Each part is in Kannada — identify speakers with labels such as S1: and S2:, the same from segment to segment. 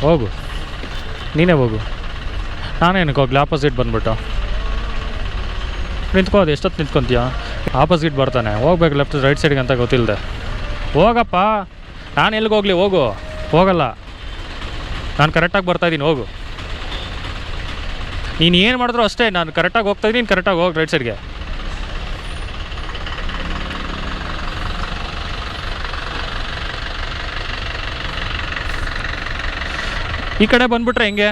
S1: ಹೋಗು. ನೀನೇ ಹೋಗು. ನಾನೇನಕ್ಕೆ ಹೋಗ್ಲಿ ಆಪೋಸಿಟ್ ಬಂದ್ಬಿಟ್ಟು. ನಿಂತ್ಕೋದು ಎಷ್ಟೊತ್ತು ನಿಂತ್ಕೊತೀಯಾ? ಆಪೋಸಿಟ್ ಬರ್ತಾನೆ. ಹೋಗ್ಬೇಕು ಲೆಫ್ಟ್ ರೈಟ್ ಸೈಡ್ಗೆ ಅಂತ ಗೊತ್ತಿಲ್ಲದೆ ಹೋಗಪ್ಪ. ನಾನು ಎಲ್ಲಿಗೆ ಹೋಗಲಿ, ಹೋಗು. ಹೋಗಲ್ಲ. ನಾನು ಕರೆಕ್ಟಾಗಿ ಬರ್ತಾಯಿದ್ದೀನಿ ಹೋಗು. ನೀನು ಏನು ಮಾಡಿದ್ರು ಅಷ್ಟೇ, ನಾನು ಕರೆಕ್ಟಾಗಿ ಹೋಗ್ತಾಯಿದ್ದೀನಿ ಕರೆಕ್ಟಾಗಿ ಹೋಗಿ ರೈಟ್ ಸೈಡ್ಗೆ ಈ ಕಡೆ ಬಂದ್ಬಿಟ್ರೆ ಹೆಂಗೆ?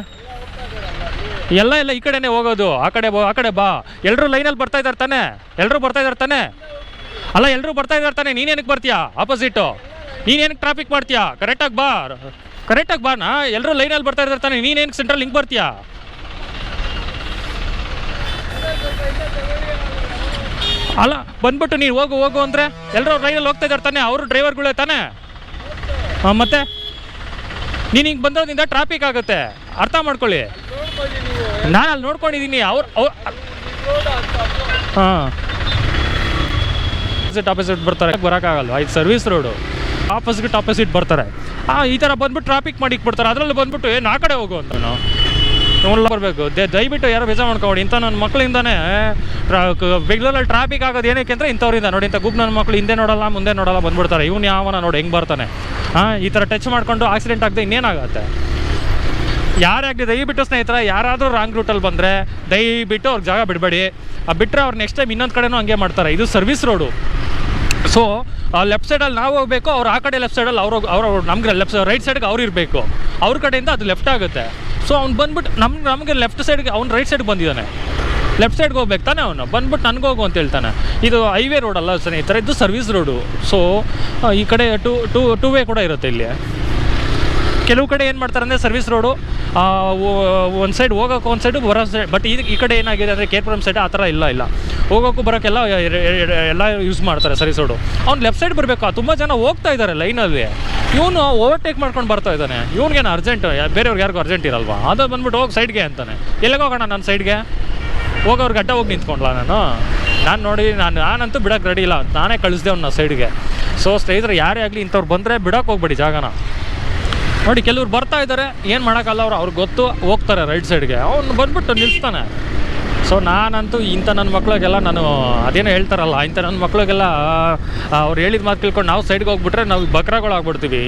S1: ಎಲ್ಲ ಎಲ್ಲ ಈ ಕಡೆನೇ ಹೋಗೋದು. ಆ ಕಡೆ ಆ ಕಡೆ ಬಾ. ಎಲ್ಲರೂ ಲೈನಲ್ಲಿ ಬರ್ತಾ ಇದ್ದಾರೆ ತಾನೆ? ಎಲ್ಲರೂ ಬರ್ತಾ ಇದ್ದಾರೆ ತಾನೆ? ಅಲ್ಲ ಎಲ್ಲರೂ ಬರ್ತಾ ಇದ್ದಾರೆ ತಾನೆ? ನೀನೇನಕ್ಕೆ ಬರ್ತೀಯಾ? ಆಪೋಸಿಟು ನೀನೇನಕ್ಕೆ ಟ್ರಾಫಿಕ್ ಮಾಡ್ತೀಯಾ? ಕರೆಕ್ಟಾಗಿ ಬಾ. ಕರೆಕ್ಟಾಗಿ ಬಾ ನಾ? ಎಲ್ಲರೂ ಲೈನಲ್ಲಿ ಬರ್ತಾ ಇದ್ದಾರೆ ತಾನೆ? ನೀನೇನಕ್ಕೆ ಸೆಂಟ್ರಲ್ ಹಿಂಗೆ ಬರ್ತೀಯಾ? ಅಲ್ಲ, ಬಂದ್ಬಿಟ್ಟು ನೀನು ಹೋಗು ಹೋಗು ಅಂದರೆ ಎಲ್ಲರೂ ಲೈನಲ್ಲಿ ಹೋಗ್ತಾ ಇದ್ದಾರೆ ತಾನೆ? ಅವರು ಡ್ರೈವರ್ಗಳೇ ತಾನೆ? ಹಾಂ ಮತ್ತೆ? ನೀನು ಹಿಂಗೆ ಬಂದಿರೋದ್ರಿಂದ ಟ್ರಾಫಿಕ್ ಆಗುತ್ತೆ. ಅರ್ಥ ಮಾಡ್ಕೊಳ್ಳಿ. ನಾನು ಅಲ್ಲಿ ನೋಡ್ಕೊಂಡಿದ್ದೀನಿ ಅವ್ರು ಅವ್ರು ಹಾಂ. ಆಪೋಸಿಟ್ ಆಪೋಸಿಟ್ ಬರ್ತಾರೆ. ಬರೋಕ್ಕಾಗಲ್ಲ ಇದು ಸರ್ವಿಸ್ ರೋಡು ಆಪೋಸಿಟ್ ಆಪೋಸಿಟ್ ಬರ್ತಾರೆ. ಹಾಂ ಈ ಥರ ಬಂದ್ಬಿಟ್ಟು ಟ್ರಾಫಿಕ್ ಮಾಡಿ ಬಿಡ್ತಾರೆ ಅದರಲ್ಲಿ ಬಂದ್ಬಿಟ್ಟು ಏನು ಆ ಕಡೆ ಹೋಗು ಅಂತ ನಾವು ಬರಬೇಕು. ದೇ ದಯವಿಟ್ಟು ಯಾರೋ ಬೇಜಾರು ಮಾಡ್ಕೊಬೇಡಿ. ಇಂಥ ನನ್ನ ಮಕ್ಕಳಿಂದಾನೇ ಬೆಂಗಳೂರಲ್ಲಿ ಟ್ರಾಫಿಕ್ ಆಗೋದು ಏನಕ್ಕೆ ಅಂದರೆ ಇಂಥವ್ರಿಂದ. ನೋಡಿ, ಇಂಥ ಗುಬ್ ನನ್ನ ಮಕ್ಕಳು ಹಿಂದೆ ನೋಡಲ್ಲ, ಮುಂದೆ ನೋಡಲ್ಲ ಬಂದ್ಬಿಡ್ತಾರೆ. ಇವನು ಯಾವನ ನೋಡಿ, ಹೆಂಗೆ ಬರ್ತಾನೆ? ಹಾಂ, ಈ ಥರ ಟಚ್ ಮಾಡ್ಕೊಂಡು ಆಕ್ಸಿಡೆಂಟ್ ಆಗದೆ ಇನ್ನೇನಾಗುತ್ತೆ? ಯಾರೇ ಆಗಲಿ ದಯವಿಟ್ಟು ಸ್ನೇಹಿತರ, ಯಾರಾದರೂ ರಾಂಗ್ ರೂಟಲ್ಲಿ ಬಂದರೆ ದಯವಿಟ್ಟು ಅವ್ರಿಗೆ ಜಾಗ ಬಿಡಬೇಡಿ. ಬಿಟ್ಟರೆ ಅವ್ರು ನೆಕ್ಸ್ಟ್ ಟೈಮ್ ಇನ್ನೊಂದು ಕಡೆನೂ ಹಂಗೆ ಮಾಡ್ತಾರೆ. ಇದು ಸರ್ವಿಸ್ ರೋಡು ಸೊ ಆ ಲೆಫ್ಟ್ ಸೈಡಲ್ಲಿ ನಾವು ಹೋಗಬೇಕು, ಅವ್ರು ಆ ಕಡೆ ಲೆಫ್ಟ್ ಸೈಡಲ್ಲಿ ಅವ್ರು ಅವ್ರು ನಮಗೆ ಲೆಫ್ಟ್ ರೈಟ್ ಸೈಡ್ಗೆ ಅವ್ರು ಇರಬೇಕು. ಅವ್ರ ಕಡೆಯಿಂದ ಅದು ಲೆಫ್ಟ್ ಆಗುತ್ತೆ. ಸೊ ಅವ್ನು ಬಂದ್ಬಿಟ್ಟು ನಮ್ಗೆ ನಮಗೆ ಲೆಫ್ಟ್ ಸೈಡ್ಗೆ ಅವ್ನು ರೈಟ್ ಸೈಡ್ಗೆ ಬಂದಿದ್ದಾನೆ. ಲೆಫ್ಟ್ ಸೈಡ್ಗೆ ಹೋಗ್ಬೇಕು ತಾನೆ ಅವನು? ಬಂದ್ಬಿಟ್ಟು ನನಗೆ ಹೋಗು ಅಂತ ಹೇಳ್ತಾನೆ. ಇದು ಹೈವೇ ರೋಡ್ ಅಲ್ಲ ಥರ ಇದು ಸರ್ವಿಸ್ ರೋಡು ಸೊ ಈ ಕಡೆ ಟೂ ಟೂ ಟೂ ವೇ ಕೂಡ ಇರುತ್ತೆ ಇಲ್ಲಿ. ಕೆಲವು ಕಡೆ ಏನು ಮಾಡ್ತಾರೆ ಅಂದರೆ ಸರ್ವಿಸ್ ರೋಡು ಒಂದು ಸೈಡ್ ಹೋಗೋಕೆ ಒಂದು ಸೈಡು ಬರೋ ಸೈಡ್ ಬಟ್ ಇದು ಈ ಕಡೆ ಏನಾಗಿದೆ ಅಂದರೆ ಕೇರ್ಪುರಂ ಸೈಡ್ ಆ ಥರ ಇಲ್ಲ ಇಲ್ಲ. ಹೋಗೋಕ್ಕೂ ಬರೋಕ್ಕೆಲ್ಲ ಎಲ್ಲ ಯೂಸ್ ಮಾಡ್ತಾರೆ ಸರ್ವಿಸ್ ರೋಡು ಅವ್ನು ಲೆಫ್ಟ್ ಸೈಡ್ ಬರಬೇಕು. ತುಂಬ ಜನ ಹೋಗ್ತಾ ಇದ್ದಾರೆ ಲೈನಲ್ಲಿ ಇವನು ಓವರ್ಟೇಕ್ ಮಾಡ್ಕೊಂಡು ಬರ್ತಾ ಇದ್ದಾನೆ. ಇವ್ನಿಗೇನು ಅರ್ಜೆಂಟ್ ಬೇರೆಯವ್ರಿಗೆ ಯಾರಿಗೂ ಅರ್ಜೆಂಟ್ ಇರಲ್ವಾ? ಅದು ಬಂದ್ಬಿಟ್ಟು ಹೋಗಿ ಸೈಡ್ಗೆ ಅಂತಾನೆ. ಎಲ್ಲಿಗೆ ಹೋಗೋಣ ನನ್ನ ಸೈಡ್ಗೆ ಹೋಗೋರ್ಗೆ ಅಡ್ಡ ಹೋಗಿ ನಿಂತ್ಕೊಂಡ್ಲ ನಾನು? ನಾನು ನೋಡಿ ನಾನು ನಾನಂತೂ ಬಿಡೋಕೆ ರೆಡಿ ಇಲ್ಲ. ನಾನೇ ಕಳಿಸ್ದೆ ಅವ್ನ ಸೈಡ್ಗೆ ಸೊ ಸ್ನೇಹಿತರೆ, ಯಾರೇ ಆಗಲಿ ಇಂಥವ್ರು ಬಂದರೆ ಬಿಡೋಕೆ ಹೋಗ್ಬೇಡಿ ಜಾಗನ. ನೋಡಿ, ಕೆಲವ್ರು ಬರ್ತಾ ಇದ್ದಾರೆ ಏನು ಮಾಡೋಕ್ಕಲ್ಲ ಅವ್ರು. ಅವ್ರಿಗೆ ಗೊತ್ತು, ಹೋಗ್ತಾರೆ ರೈಟ್ ಸೈಡ್ಗೆ ಅವ್ನು ಬಂದ್ಬಿಟ್ಟು ನಿಲ್ಲಿಸ್ತಾನೆ ಸೊ ನಾನಂತೂ ಇಂಥ ನನ್ನ ಮಕ್ಳಿಗೆಲ್ಲ ನಾನು ಅದೇನೋ ಹೇಳ್ತಾರಲ್ಲ, ಇಂಥ ನನ್ನ ಮಕ್ಳಿಗೆಲ್ಲ ಅವ್ರು ಹೇಳಿದ ಮಾತು ತಿಳ್ಕೊಂಡು ನಾವು ಸೈಡ್ಗೆ ಹೋಗ್ಬಿಟ್ರೆ ನಾವು ಬಕ್ರಾಗಳು ಆಗ್ಬಿಡ್ತೀವಿ.